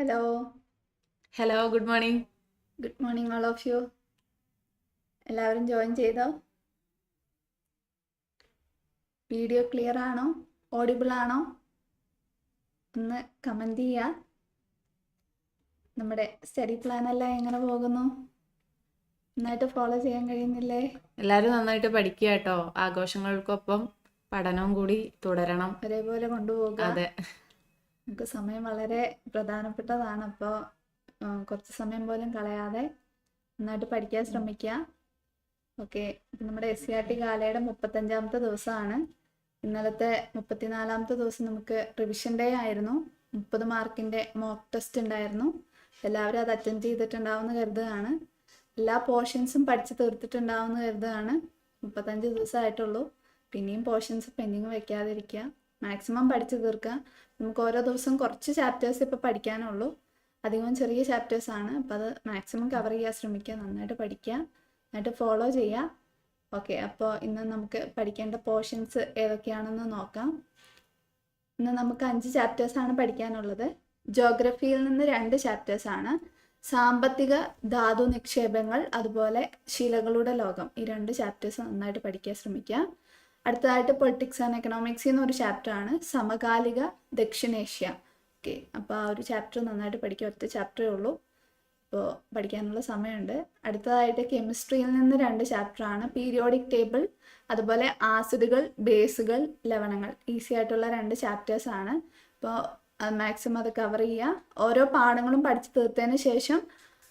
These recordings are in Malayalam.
Hello hello good morning good morning all of you എല്ലാവരും ജോയിൻ ചെയ്തോ? വീഡിയോ ക്ലിയർ ആണോ? ഓഡിബിൾ ആണോ? ഒന്ന് കമന്റ് ചെയ്യുക നമ്മുടെ സ്റ്റഡി പ്ലാൻ എല്ലാം എങ്ങനെ പോകുന്നു? നന്നായിട്ട് ഫോളോ ചെയ്യാൻ കഴിയുന്നില്ലേ? എല്ലാവരും നന്നായിട്ട് പഠിക്കുക കേട്ടോ. ആഘോഷങ്ങൾക്കൊപ്പം പഠനവും കൂടി തുടരണം. ഒരേപോലെ കൊണ്ടുപോകുക അതെ. നമുക്ക് സമയം വളരെ പ്രധാനപ്പെട്ടതാണ്. അപ്പോൾ കുറച്ച് സമയം പോലും കളയാതെ നന്നായിട്ട് പഠിക്കാൻ ശ്രമിക്കുക. ഓക്കെ. നമ്മുടെ എസ് സി ആർ ടി കാലയുടെ മുപ്പത്തഞ്ചാമത്തെ ദിവസമാണ്. ഇന്നലത്തെ മുപ്പത്തിനാലാമത്തെ ദിവസം നമുക്ക് റിവിഷൻ ഡേ ആയിരുന്നു. മുപ്പത് മാർക്കിന്റെ മോക്ക് ടെസ്റ്റ് ഉണ്ടായിരുന്നു. എല്ലാവരും അത് അറ്റൻഡ് ചെയ്തിട്ടുണ്ടാവുമെന്ന് കരുതുകയാണ്. എല്ലാ പോർഷൻസും പഠിച്ച് തീർത്തിട്ടുണ്ടാവുമെന്ന് കരുതുകയാണ്. മുപ്പത്തഞ്ച് ദിവസമായിട്ടുള്ളൂ. പിന്നെയും പോർഷൻസ് പെൻഡിങ് വെക്കാതിരിക്കുക. മാക്സിമം പഠിച്ചു തീർക്കുക. നമുക്ക് ഓരോ ദിവസം കുറച്ച് ചാപ്റ്റേഴ്സ് ഇപ്പോൾ പഠിക്കാനുള്ളൂ. അധികം ചെറിയ ചാപ്റ്റേഴ്സ് ആണ്. അപ്പോൾ അത് മാക്സിമം കവർ ചെയ്യാൻ ശ്രമിക്കുക. നന്നായിട്ട് പഠിക്കുക. നന്നായിട്ട് ഫോളോ ചെയ്യുക. ഓക്കെ അപ്പോൾ ഇന്ന് നമുക്ക് പഠിക്കേണ്ട പോർഷൻസ് ഏതൊക്കെയാണെന്ന് നോക്കാം. ഇന്ന് നമുക്ക് അഞ്ച് ചാപ്റ്റേഴ്സ് ആണ് പഠിക്കാനുള്ളത്. ജോഗ്രഫിയിൽ നിന്ന് രണ്ട് ചാപ്റ്റേഴ്സ് ആണ്. സാമ്പത്തിക ധാതു നിക്ഷേപങ്ങൾ അതുപോലെ ശിലകളുടെ ലോകം. ഈ രണ്ട് ചാപ്റ്റേഴ്സ് നന്നായിട്ട് പഠിക്കാൻ ശ്രമിക്കുക. അടുത്തതായിട്ട് പൊളിറ്റിക്സ് ആൻഡ് എക്കണോമിക്സ് എന്നൊരു ചാപ്റ്റർ ആണ്. സമകാലിക ദക്ഷിണേഷ്യ. ഓക്കെ അപ്പോൾ ആ ഒരു ചാപ്റ്റർ നന്നായിട്ട് പഠിക്കുക. ഒറ്റ ചാപ്റ്ററേ ഉള്ളൂ. അപ്പോൾ പഠിക്കാനുള്ള സമയമുണ്ട്. അടുത്തതായിട്ട് കെമിസ്ട്രിയിൽ നിന്ന് രണ്ട് ചാപ്റ്റർ ആണ്. പീരിയോഡിക് ടേബിൾ അതുപോലെ ആസിഡുകൾ ബേസുകൾ ലവണങ്ങൾ. ഈസി ആയിട്ടുള്ള രണ്ട് ചാപ്റ്റേഴ്സ് ആണ്. അപ്പോൾ മാക്സിമം അത് കവർ ചെയ്യുക. ഓരോ പാഠങ്ങളും പഠിച്ചു തീർത്തതിന് ശേഷം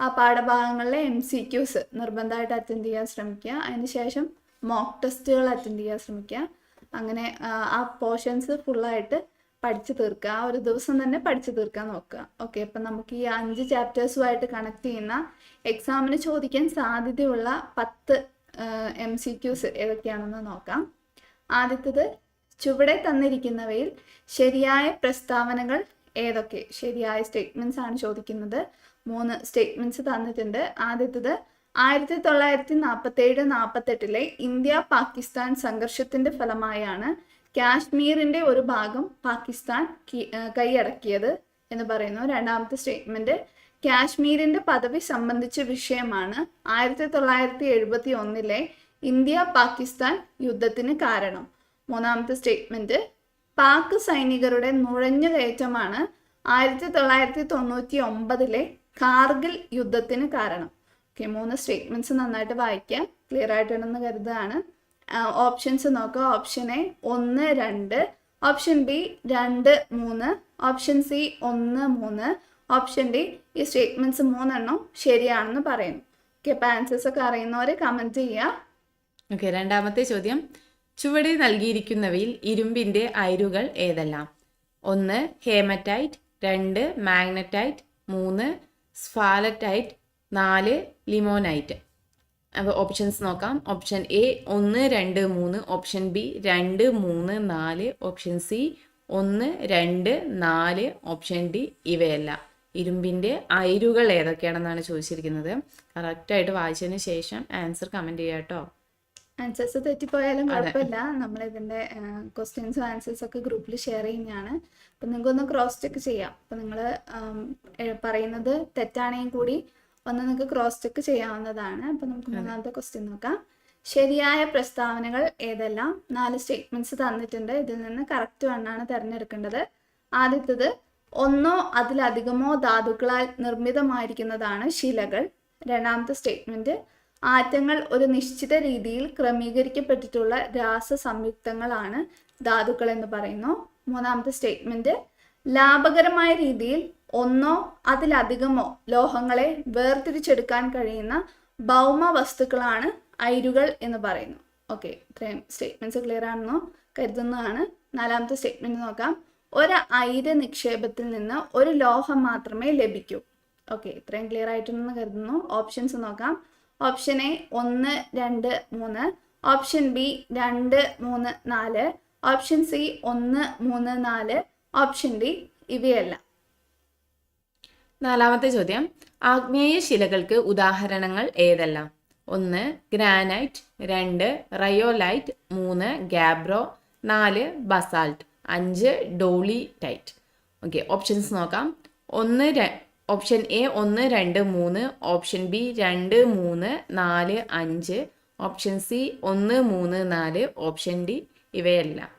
ആ പാഠഭാഗങ്ങളിലെ എം സി ക്യൂസ് നിർബന്ധമായിട്ട് അറ്റൻഡ് ചെയ്യാൻ ശ്രമിക്കുക. അതിന് ശേഷം മോക്ക് ടെസ്റ്റുകൾ അറ്റൻഡ് ചെയ്യാൻ ശ്രമിക്കുക. അങ്ങനെ ആ പോർഷൻസ് ഫുള്ളായിട്ട് പഠിച്ചു തീർക്കുക. ആ ഒരു ദിവസം തന്നെ പഠിച്ചു തീർക്കാൻ നോക്കുക. ഓക്കെ അപ്പം നമുക്ക് ഈ അഞ്ച് ചാപ്റ്റേഴ്സുമായിട്ട് കണക്ട് ചെയ്യുന്ന എക്സാമിന് ചോദിക്കാൻ സാധ്യതയുള്ള പത്ത് എം സി ക്യൂസ് ഏതൊക്കെയാണെന്ന് നോക്കാം. ആദ്യത്തത് ചുവടെ തന്നിരിക്കുന്നവയിൽ ശരിയായ പ്രസ്താവനകൾ ഏതൊക്കെ? ശരിയായ സ്റ്റേറ്റ്മെന്റ്സ് ആണ് ചോദിക്കുന്നത്. മൂന്ന് സ്റ്റേറ്റ്മെന്റ്സ് തന്നിട്ടുണ്ട്. ആദ്യത്തത് ആയിരത്തി തൊള്ളായിരത്തി നാൽപ്പത്തി ഏഴ് നാൽപ്പത്തെട്ടിലെ ഇന്ത്യ പാകിസ്ഥാൻ സംഘർഷത്തിന്റെ ഫലമായാണ് കാശ്മീരിന്റെ ഒരു ഭാഗം പാകിസ്ഥാൻ കൈയടക്കിയത് എന്ന് പറയുന്നു. രണ്ടാമത്തെ സ്റ്റേറ്റ്മെന്റ് കാശ്മീരിന്റെ പദവി സംബന്ധിച്ച വിഷയമാണ് ആയിരത്തി തൊള്ളായിരത്തി എഴുപത്തി ഒന്നിലെ ഇന്ത്യ പാകിസ്ഥാൻ യുദ്ധത്തിന് കാരണം. മൂന്നാമത്തെ സ്റ്റേറ്റ്മെന്റ് പാക് സൈനികരുടെ നുഴഞ്ഞു കയറ്റമാണ് ആയിരത്തി തൊള്ളായിരത്തി തൊണ്ണൂറ്റി ഒമ്പതിലെ കാർഗിൽ യുദ്ധത്തിന് കാരണം. ഓക്കെ മൂന്ന് സ്റ്റേറ്റ്മെന്റ്സ് നന്നായിട്ട് വായിക്കാം. ക്ലിയർ ആയിട്ടുണ്ടെന്ന് കരുതുകയാണ്. ഓപ്ഷൻസ് നോക്കുക. ഓപ്ഷൻ എ ഒന്ന് രണ്ട്. ഓപ്ഷൻ ബി രണ്ട് മൂന്ന്. ഓപ്ഷൻ സി ഒന്ന് മൂന്ന്. ഓപ്ഷൻ ഡി ഈ സ്റ്റേറ്റ്മെന്റ്സ് മൂന്നെണ്ണം ശരിയാണെന്ന് പറയുന്നു. ഓക്കെ അപ്പം ആൻസേഴ്സ് ഒക്കെ അറിയുന്നവർ കമന്റ് ചെയ്യുക. ഓക്കെ രണ്ടാമത്തെ ചോദ്യം. ചുവടെ നൽകിയിരിക്കുന്നവയിൽ ഇരുമ്പിന്റെ അയരുകൾ ഏതെല്ലാം? ഒന്ന് ഹേമറ്റൈറ്റ്. രണ്ട് മാഗ്നറ്റൈറ്റ്. മൂന്ന് സ്ഫാലറ്റൈറ്റ് നാല് ലിമോനൈറ്റ്. അപ്പോൾ ഓപ്ഷൻസ് നോക്കാം. ഓപ്ഷൻ എ ഒന്ന് രണ്ട് മൂന്ന്. ഓപ്ഷൻ ബി രണ്ട് മൂന്ന് നാല്. ഓപ്ഷൻ സി ഒന്ന് രണ്ട് നാല്. ഓപ്ഷൻ ഡി ഇവയല്ല. ഇരുമ്പിന്റെ അയിരുകൾ ഏതൊക്കെയാണെന്നാണ് ചോദിച്ചിരിക്കുന്നത്. കറക്റ്റായിട്ട് വായിച്ചതിന് ശേഷം ആൻസർ കമന്റ് ചെയ്യാം കേട്ടോ. ആൻസേഴ്സ് തെറ്റിപ്പോയാലും കുഴപ്പമില്ല. നമ്മൾ ഇതിന്റെ ക്വസ്റ്റ്യൻസും ആൻസേഴ്സ് ഒക്കെ ഗ്രൂപ്പിൽ ഷെയർ ചെയ്യുന്നതാണ്. അപ്പം നിങ്ങൾക്കൊന്ന് ക്രോസ് ചെക്ക് ചെയ്യാം. അപ്പം നിങ്ങൾ പറയുന്നത് തെറ്റാണെങ്കിൽ കൂടി ഒന്ന് നിങ്ങൾക്ക് ക്രോസ് ചെക്ക് ചെയ്യാവുന്നതാണ്. അപ്പൊ നമുക്ക് മൂന്നാമത്തെ ക്വസ്റ്റ്യൻ നോക്കാം. ശരിയായ പ്രസ്താവനകൾ ഏതെല്ലാം? നാല് സ്റ്റേറ്റ്മെന്റ്സ് തന്നിട്ടുണ്ട്. ഇതിൽ നിന്ന് കറക്റ്റ് വണ്ണാണ് തിരഞ്ഞെടുക്കേണ്ടത്. ആദ്യത്തത് ഒന്നോ അതിലധികമോ ധാതുക്കളാൽ നിർമ്മിതമായിരിക്കുന്നതാണ് ശിലകൾ. രണ്ടാമത്തെ സ്റ്റേറ്റ്മെന്റ് ആറ്റങ്ങൾ ഒരു നിശ്ചിത രീതിയിൽ ക്രമീകരിക്കപ്പെട്ടിട്ടുള്ള രാസ സംയുക്തങ്ങളാണ് ധാതുക്കൾ എന്ന് പറയുന്നു. മൂന്നാമത്തെ സ്റ്റേറ്റ്മെന്റ് ലാഭകരമായ രീതിയിൽ ഒന്നോ അതിലധികമോ ലോഹങ്ങളെ വേർതിരിച്ചെടുക്കാൻ കഴിയുന്ന ഭൗമ വസ്തുക്കളാണ് അയിരുകൾ എന്ന് പറയുന്നു. ഓക്കെ ഇത്രയും സ്റ്റേറ്റ്മെന്റ്സ് ക്ലിയർ ആണെന്നോ കരുതുന്നതാണ്. നാലാമത്തെ സ്റ്റേറ്റ്മെന്റ് നോക്കാം. ഒരു അയിര് നിക്ഷേപത്തിൽ നിന്ന് ഒരു ലോഹം മാത്രമേ ലഭിക്കൂ. ഓക്കെ ഇത്രയും ക്ലിയർ ആയിട്ടുണ്ടെന്ന് കരുതുന്നു. ഓപ്ഷൻസ് നോക്കാം. ഓപ്ഷൻ എ ഒന്ന് രണ്ട് മൂന്ന്. ഓപ്ഷൻ ബി രണ്ട് മൂന്ന് നാല്. ഓപ്ഷൻ സി ഒന്ന് മൂന്ന് നാല്. ഓപ്ഷൻ ഡി ഇവയല്ല. നാലാമത്തെ ചോദ്യം. ആഗ്നേയ ശിലകൾക്ക് ഉദാഹരണങ്ങൾ ഏതെല്ലാം? ഒന്ന് ഗ്രാനൈറ്റ്. രണ്ട് റയോലൈറ്റ്. മൂന്ന് ഗാബ്രോ. നാല് ബസാൾട്ട് അഞ്ച് ഡോളി ടൈറ്റ് ഓക്കെ ഓപ്ഷൻസ് നോക്കാം. ഒന്ന് ഓപ്ഷൻ എ ഒന്ന് രണ്ട് മൂന്ന്. ഓപ്ഷൻ ബി രണ്ട് മൂന്ന് നാല് അഞ്ച്. ഓപ്ഷൻ സി ഒന്ന് മൂന്ന് നാല്. ഓപ്ഷൻ ഡി ഇവയെല്ലാം.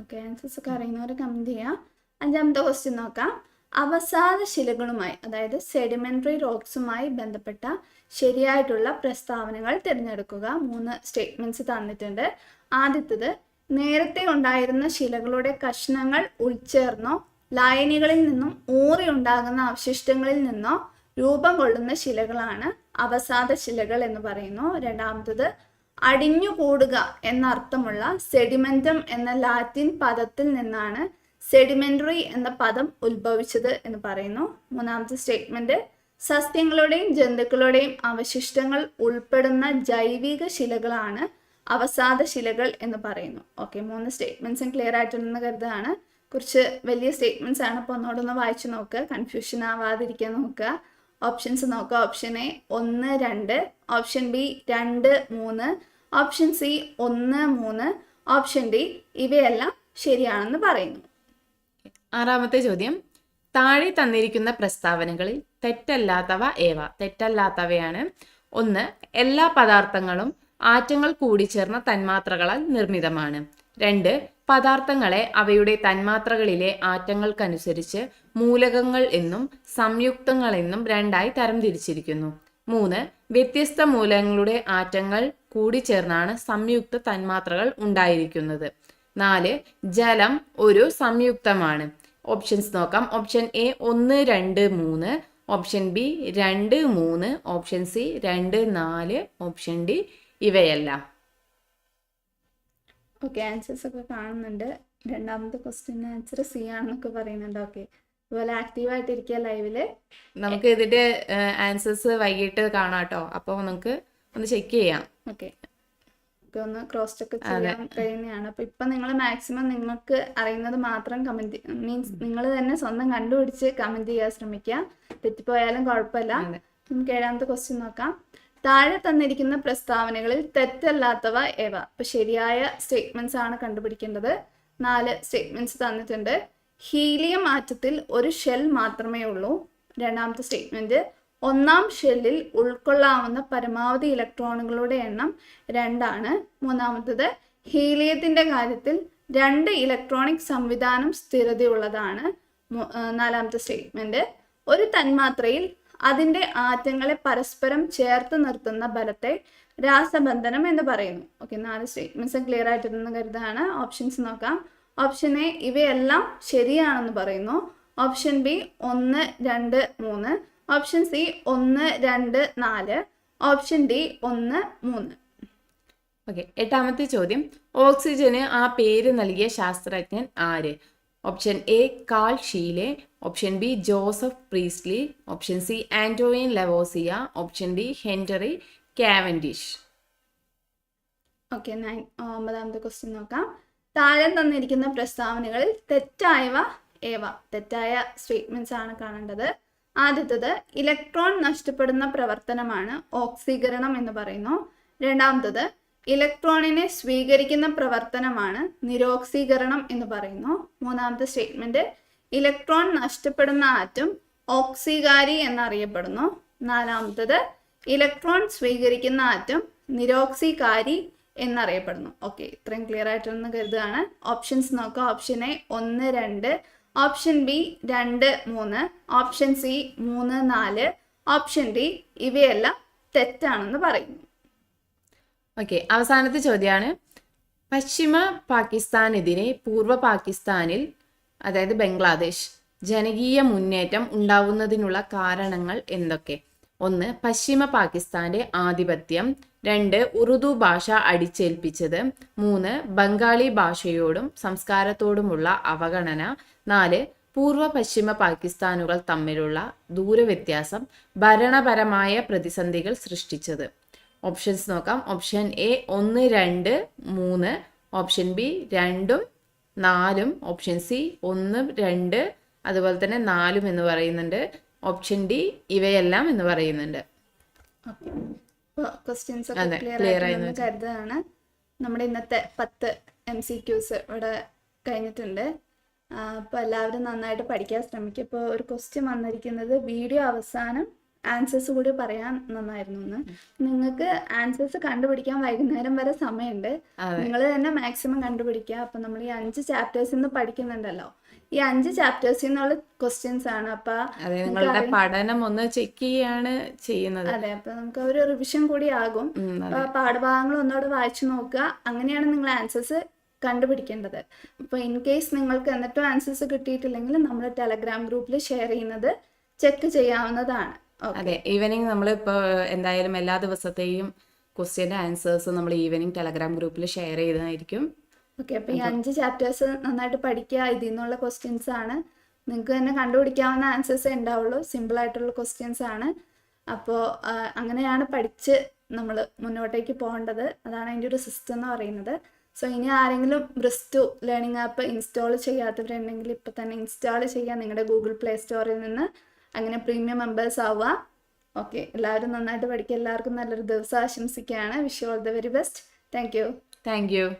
ഓക്കെ ആൻസേഴ്സ് ഒക്കെ അറിയുന്നവർ കമന്റ് ചെയ്യാം. അഞ്ചാമത്തെ ക്വസ്റ്റ്യൻ നോക്കാം. അവസാന ശിലകളുമായി അതായത് സെഡിമെന്ററി റോക്സുമായി ബന്ധപ്പെട്ട ശരിയായിട്ടുള്ള പ്രസ്താവനകൾ തിരഞ്ഞെടുക്കുക. മൂന്ന് സ്റ്റേറ്റ്മെന്റ്സ് തന്നിട്ടുണ്ട്. ആദ്യത്തത് നേരത്തെ ഉണ്ടായിരുന്ന ശിലകളുടെ കഷ്ണങ്ങൾ ഉൾച്ചേർന്നോ ലായനികളിൽ നിന്നും ഊറി ഉണ്ടാകുന്ന അവശിഷ്ടങ്ങളിൽ നിന്നോ രൂപം കൊള്ളുന്ന ശിലകളാണ് അവസാദ ശിലകൾ എന്ന് പറയുന്നു. രണ്ടാമത്തത് അടിഞ്ഞുകൂടുക എന്നർത്ഥമുള്ള സെഡിമെന്റം എന്ന ലാറ്റിൻ പദത്തിൽ നിന്നാണ് സെഡിമെന്ററി എന്ന പദം ഉത്ഭവിച്ചത് എന്ന് പറയുന്നു. മൂന്നാമത്തെ സ്റ്റേറ്റ്മെന്റ് സസ്യങ്ങളുടെയും ജന്തുക്കളുടെയും അവശിഷ്ടങ്ങൾ ഉൾപ്പെടുന്ന ജൈവിക ശിലകളാണ് അവസാദ ശിലകൾ എന്ന് പറയുന്നു. ഓക്കെ മൂന്ന് സ്റ്റേറ്റ്മെന്റ്സും ക്ലിയർ ആയിട്ടുണ്ടെന്ന് കരുതാണ് കുറച്ച് വലിയ സ്റ്റേറ്റ്മെന്റ്സ് ആണ്. അപ്പോൾ ഒന്നോടൊന്ന് വായിച്ചു നോക്കുക കൺഫ്യൂഷൻ ആവാതിരിക്കാൻ നോക്കുക. ഓപ്ഷൻസ് നോക്കുക ഓപ്ഷൻ എ ഒന്ന് രണ്ട്. ഓപ്ഷൻ ബി രണ്ട് മൂന്ന്. ഓപ്ഷൻ സി ഒന്ന് മൂന്ന്. ഓപ്ഷൻ ഡി ഇവയെല്ലാം ശരിയാണെന്ന് പറയുന്നു. ആറാമത്തെ ചോദ്യം. താഴെ തന്നിരിക്കുന്ന പ്രസ്താവനകളിൽ തെറ്റല്ലാത്തവ ഏവ? തെറ്റല്ലാത്തവയാണ്. ഒന്ന് എല്ലാ പദാർത്ഥങ്ങളും ആറ്റങ്ങൾ കൂടിച്ചേർന്ന തന്മാത്രകളാൽ നിർമ്മിതമാണ്. രണ്ട് പദാർത്ഥങ്ങളെ അവയുടെ തന്മാത്രകളിലെ ആറ്റങ്ങൾക്കനുസരിച്ച് മൂലകങ്ങൾ എന്നും സംയുക്തങ്ങൾ എന്നും രണ്ടായി തരംതിരിച്ചിരിക്കുന്നു. മൂന്ന് വ്യത്യസ്ത മൂലകങ്ങളുടെ ആറ്റങ്ങൾ കൂടിച്ചേർന്നാണ് സംയുക്ത തന്മാത്രകൾ ഉണ്ടായിരിക്കുന്നത്. നാല് ജലം ഒരു സംയുക്തമാണ്. ഓപ്ഷൻസ് നോക്കാം. ഓപ്ഷൻ എ ഒന്ന് രണ്ട് മൂന്ന്. ഓപ്ഷൻ ബി രണ്ട് മൂന്ന്. ഓപ്ഷൻ സി രണ്ട് നാല്. ഓപ്ഷൻ ഡി ഇവയെല്ലാം. ഓക്കെ ആൻസേഴ്സ് ഒക്കെ കാണുന്നുണ്ട്. രണ്ടാമത്തെ ക്വസ്റ്റ്യൻ ആൻസർ സി ആണെന്നൊക്കെ പറയുന്നുണ്ട്. ഓക്കെ അതുപോലെ ആക്റ്റീവ് ആയിട്ടിരിക്കുക ലൈവിൽ നമുക്ക് ഇതിന്റെ ആൻസേഴ്സ് വൈകിട്ട് കാണാം കേട്ടോ. അപ്പോൾ നമുക്ക് ഒന്ന് ചെക്ക് ചെയ്യാം. ഓക്കെ ഒന്ന് ക്രോസ് ചെക്ക് ചെയ്യാൻ കഴിയുന്നതാണ് അപ്പൊ ഇപ്പൊ നിങ്ങൾ മാക്സിമം നിങ്ങൾക്ക് അറിയുന്നത് മാത്രം കമന്റ് മീൻസ് നിങ്ങൾ തന്നെ സ്വന്തം കണ്ടുപിടിച്ച് കമന്റ് ചെയ്യാൻ ശ്രമിക്കുക തെറ്റിപ്പോയാലും കുഴപ്പമില്ല. നമുക്ക് ഏഴാമത്തെ ക്വസ്റ്റ്യൻ നോക്കാം. താഴെ തന്നിരിക്കുന്ന പ്രസ്താവനകളിൽ തെറ്റല്ലാത്തവ ഏവ? അപ്പൊ ശരിയായ സ്റ്റേറ്റ്മെന്റ്സ് ആണ് കണ്ടുപിടിക്കേണ്ടത്. നാല് സ്റ്റേറ്റ്മെന്റ്സ് തന്നിട്ടുണ്ട്. ഹീലിയം ആറ്റത്തിൽ ഒരു ഷെൽ മാത്രമേ ഉള്ളൂ. രണ്ടാമത്തെ സ്റ്റേറ്റ്മെന്റ് ഒന്നാം ഷെല്ലിൽ ഉൾക്കൊള്ളാവുന്ന പരമാവധി ഇലക്ട്രോണുകളുടെ എണ്ണം രണ്ടാണ്. മൂന്നാമത്തത് ഹീലിയത്തിന്റെ കാര്യത്തിൽ രണ്ട് ഇലക്ട്രോണിക് സംവിധാനം സ്ഥിരതയുള്ളതാണ്. നാലാമത്തെ സ്റ്റേറ്റ്മെന്റ് ഒരു തന്മാത്രയിൽ അതിന്റെ ആറ്റങ്ങളെ പരസ്പരം ചേർത്ത് നിർത്തുന്ന ബലത്തെ രാസബന്ധനം എന്ന് പറയുന്നു. ഓക്കെ നാല് സ്റ്റേറ്റ്മെന്റ്സ് ക്ലിയർ ആയിട്ടുണ്ടെന്ന് കരുതാണ് ഓപ്ഷൻസ് നോക്കാം. ഓപ്ഷൻ എ ഇവയെല്ലാം ശരിയാണെന്ന് പറയുന്നു. ഓപ്ഷൻ ബി ഒന്ന് രണ്ട് മൂന്ന്. ഓപ്ഷൻ സി ഒന്ന് രണ്ട് നാല്. ഓപ്ഷൻ ഡി ഒന്ന് മൂന്ന്. ഓക്കെ എട്ടാമത്തെ ചോദ്യം. ഓക്സിജന് ആ പേര് നൽകിയ ശാസ്ത്രജ്ഞൻ ആര്? Option A Carl Scheele. Option B Joseph Priestley option C Antoine Lavoisier option D Henry Cavendish. Okay ഒമ്പതാമത്തെ ക്വസ്റ്റ്യൻ നോക്കാം. താഴെ തന്നിരിക്കുന്ന പ്രസ്താവനകളിൽ തെറ്റായവ ഏവ? തെറ്റായ സ്റ്റേറ്റ്മെന്റ്സ് ആണ് കാണേണ്ടത്. ആദ്യത്തത് ഇലക്ട്രോൺ നഷ്ടപ്പെടുന്ന പ്രവർത്തനമാണ് ഓക്സീകരണം എന്ന് പറയുന്നു. രണ്ടാമത്തത് ഇലക്ട്രോണിനെ സ്വീകരിക്കുന്ന പ്രവർത്തനമാണ് നിരോക്സീകരണം എന്ന് പറയുന്നു. മൂന്നാമത്തെ സ്റ്റേറ്റ്മെന്റ് ഇലക്ട്രോൺ നഷ്ടപ്പെടുന്ന ആറ്റം ഓക്സികാരി എന്നറിയപ്പെടുന്നു. നാലാമത്തത് ഇലക്ട്രോൺ സ്വീകരിക്കുന്ന ആറ്റം നിരോക്സികാരി എന്നറിയപ്പെടുന്നു. ഓക്കെ ഇത്രയും ക്ലിയർ ആയിട്ടൊന്ന് കരുതുകയാണ്. ഓപ്ഷൻസ് നോക്കുക. ഓപ്ഷൻ എ ഒന്ന് രണ്ട്. ഓപ്ഷൻ ബി രണ്ട് മൂന്ന്. ഓപ്ഷൻ സി മൂന്ന് നാല്. ഓപ്ഷൻ ഡി ഇവയെല്ലാം തെറ്റാണെന്ന് പറയുന്നു. ഓക്കെ അവസാനത്തെ ചോദ്യമാണ്. പശ്ചിമ പാകിസ്ഥാനെതിരെ പൂർവ പാകിസ്ഥാനിൽ അതായത് ബംഗ്ലാദേശ് ജനകീയ മുന്നേറ്റം ഉണ്ടാവുന്നതിനുള്ള കാരണങ്ങൾ എന്തൊക്കെ? ഒന്ന് പശ്ചിമ പാകിസ്ഥാന്റെ ആധിപത്യം. രണ്ട് ഉറുദു ഭാഷ അടിച്ചേൽപ്പിച്ചത്. മൂന്ന് ബംഗാളി ഭാഷയോടും സംസ്കാരത്തോടുമുള്ള അവഗണന. നാല് പൂർവ പശ്ചിമ പാകിസ്ഥാനുകൾ തമ്മിലുള്ള ദൂരവ്യത്യാസം ഭരണപരമായ പ്രതിസന്ധികൾ സൃഷ്ടിച്ചത്. ഓപ്ഷൻസ് നോക്കാം. ഓപ്ഷൻ എ ഒന്ന് രണ്ട് മൂന്ന്. ഓപ്ഷൻ ബി രണ്ടും നാലും ഓപ്ഷൻ സി ഒന്ന് രണ്ട് അതുപോലെ തന്നെ നാലും എന്ന് പറയുന്നുണ്ട്. ഓപ്ഷൻ ഡി ഇവയെല്ലാം എന്ന് പറയുന്നുണ്ട്. ക്വസ്റ്റ്യൻസ് ഒക്കെ ക്ലിയർ കരുതാണ് നമ്മുടെ ഇന്നത്തെ പത്ത് എം സി ക്യൂസ് ഇവിടെ കഴിഞ്ഞിട്ടുണ്ട്. അപ്പോൾ എല്ലാവരും നന്നായിട്ട് പഠിക്കാൻ ശ്രമിക്കും ഇപ്പോൾ ഒരു ക്വസ്റ്റ്യൻ വന്നിരിക്കുന്നത് വീഡിയോ അവസാനം ആൻസേഴ്സ് കൂടി പറയാൻ നന്നായിരുന്നു എന്ന്. നിങ്ങൾക്ക് ആൻസേഴ്സ് കണ്ടുപിടിക്കാൻ വൈകുന്നേരം വരെ സമയമുണ്ട്. നിങ്ങൾ തന്നെ മാക്സിമം കണ്ടുപിടിക്കുക. അപ്പൊ നമ്മൾ ഈ അഞ്ച് ചാപ്റ്റേഴ്സിൽ നിന്ന് പഠിക്കുന്നുണ്ടല്ലോ. ഈ അഞ്ച് ചാപ്റ്റേഴ്സിൽ നിന്നുള്ള ക്വസ്റ്റ്യൻസ് ആണ്. അപ്പൊ നിങ്ങളുടെ പഠനം ഒന്ന് ചെക്ക് ചെയ്യാണ് ചെയ്യുന്നത്. അതെ അപ്പൊ നമുക്ക് ഒരു റിവിഷൻ കൂടി ആകും. പാഠഭാഗങ്ങൾ ഒന്നുകൂടെ വായിച്ചു നോക്കുക. അങ്ങനെയാണ് നിങ്ങൾ ആൻസേഴ്സ് കണ്ടുപിടിക്കേണ്ടത്. അപ്പൊ ഇൻ കേസ് നിങ്ങൾക്ക് എന്നിട്ടും ആൻസേഴ്സ് കിട്ടിയിട്ടില്ലെങ്കിൽ നമ്മൾ ടെലഗ്രാം ഗ്രൂപ്പിൽ ഷെയർ ചെയ്യുന്നത് ചെക്ക് ചെയ്യാവുന്നതാണ്. അതെ ഈവനിങ് നമ്മളിപ്പോൾ എന്തായാലും എല്ലാ ദിവസത്തെയും ക്വസ്റ്റ്യന്റെ ആൻസേഴ്സ് നമ്മൾ ഈവനിങ് ടെലഗ്രാം ഗ്രൂപ്പിൽ ഷെയർ ചെയ്തതായിരിക്കും. ഓക്കെ അപ്പോൾ ഈ അഞ്ച് ചാപ്റ്റേഴ്സ് നന്നായിട്ട് പഠിക്കുക ഇതിൽ നിന്നുള്ള ക്വസ്റ്റ്യൻസ് ആണ്. നിങ്ങൾക്ക് തന്നെ കണ്ടുപിടിക്കാവുന്ന ആൻസേഴ്സ് ഉണ്ടാവുള്ളൂ സിമ്പിൾ ആയിട്ടുള്ള ക്വസ്റ്റ്യൻസ് ആണ്. അപ്പോൾ അങ്ങനെയാണ് പഠിച്ച് നമ്മൾ മുന്നോട്ടേക്ക് പോകേണ്ടത്. അതാണ് അതിന്റെ ഒരു സിസ്റ്റം എന്ന് പറയുന്നത്. സോ ഇനി ആരെങ്കിലും ബ്രിസ്റ്റു ലേണിംഗ് ആപ്പ് ഇൻസ്റ്റാൾ ചെയ്യാത്തവരുണ്ടെങ്കിൽ ഇപ്പോൾ തന്നെ ഇൻസ്റ്റാൾ ചെയ്യുക നിങ്ങളുടെ ഗൂഗിൾ പ്ലേ സ്റ്റോറിൽ നിന്ന് അങ്ങനെ പ്രീമിയം മെമ്പേഴ്സ് ആവുക. ഓക്കെ എല്ലാവരും നന്നായിട്ട് പഠിക്കുക. എല്ലാവർക്കും നല്ലൊരു ദിവസം ആശംസിക്കുകയാണ്. Wish all the very best thank you thank you